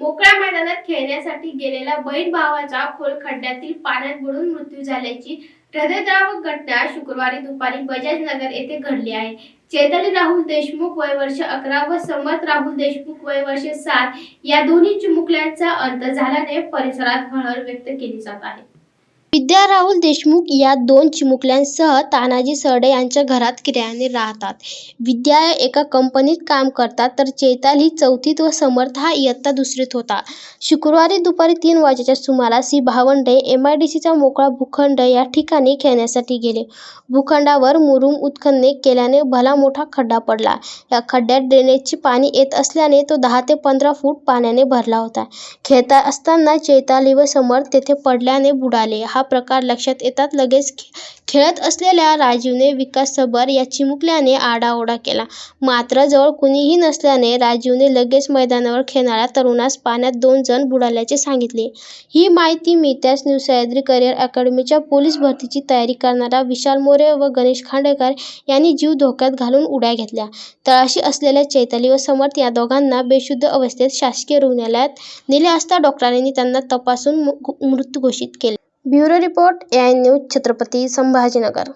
मोकळ्या मैदानात खेळण्यासाठी गेलेल्या बहीण भावाचा खोल खड्ड्यातील पाण्यात बुडून मृत्यू झाल्याची हृदयद्रावक घटना शुक्रवारी दुपारी बजाज नगर येथे घडली आहे. चेतन राहुल देशमुख वय वर्ष अकरा व समर्थ राहुल देशमुख वय वर्ष सात या दोन्ही चिमुकल्यांचा अंत झाल्याने परिसरात हळहळ व्यक्त केली जात आहे. विद्या राहुल देशमुख या दोन चिमुकल्यांसह तानाजी सरडे यांच्या घरात किरायाने राहतात. विद्या एका कंपनीत काम करतात तर चैताल ही चौथीत व समर्थ हा इयत्ता दुसरीत होता. शुक्रवारी दुपारी तीन वाजेच्या सुमारास ही भावंडे एम आय डी सीचा मोकळा भूखंड या ठिकाणी खेळण्यासाठी गेले. भूखंडावर मुरुम उत्खनने केल्याने भला मोठा खड्डा पडला. या खड्ड्यात ड्रेनेजचे पाणी येत असल्याने तो दहा ते पंधरा फूट पाण्याने भरला होता. खेळता असताना चैताली व समर्थ तेथे पडल्याने बुडाले. हा प्रकार लक्षात येताच लगेच खेळत असलेल्या राजीवने विकास सबर या चिमुकल्याने आडाओडा केला. मात्र जवळ कुणीही नसल्याने राजीवने लगेच मैदानावर खेळणाऱ्या तरुणास पाण्यात दोन जण बुडाल्याचे सांगितले. ही माहिती मिळताच त्याच सह्याद्री करिअर अकॅडमीच्या पोलीस भरतीची तयारी करणारा विशाल मोरे व गणेश खांडेकर यांनी जीव धोक्यात घालून उड्या घेतल्या. तळाशी असलेल्या चैताली व समर्थ या दोघांना बेशुद्ध अवस्थेत शासकीय रुग्णालयात नेले असता डॉक्टरांनी त्यांना तपासून मृत घोषित केले. Bureau report AI news Chhatrapati Sambhajinagar.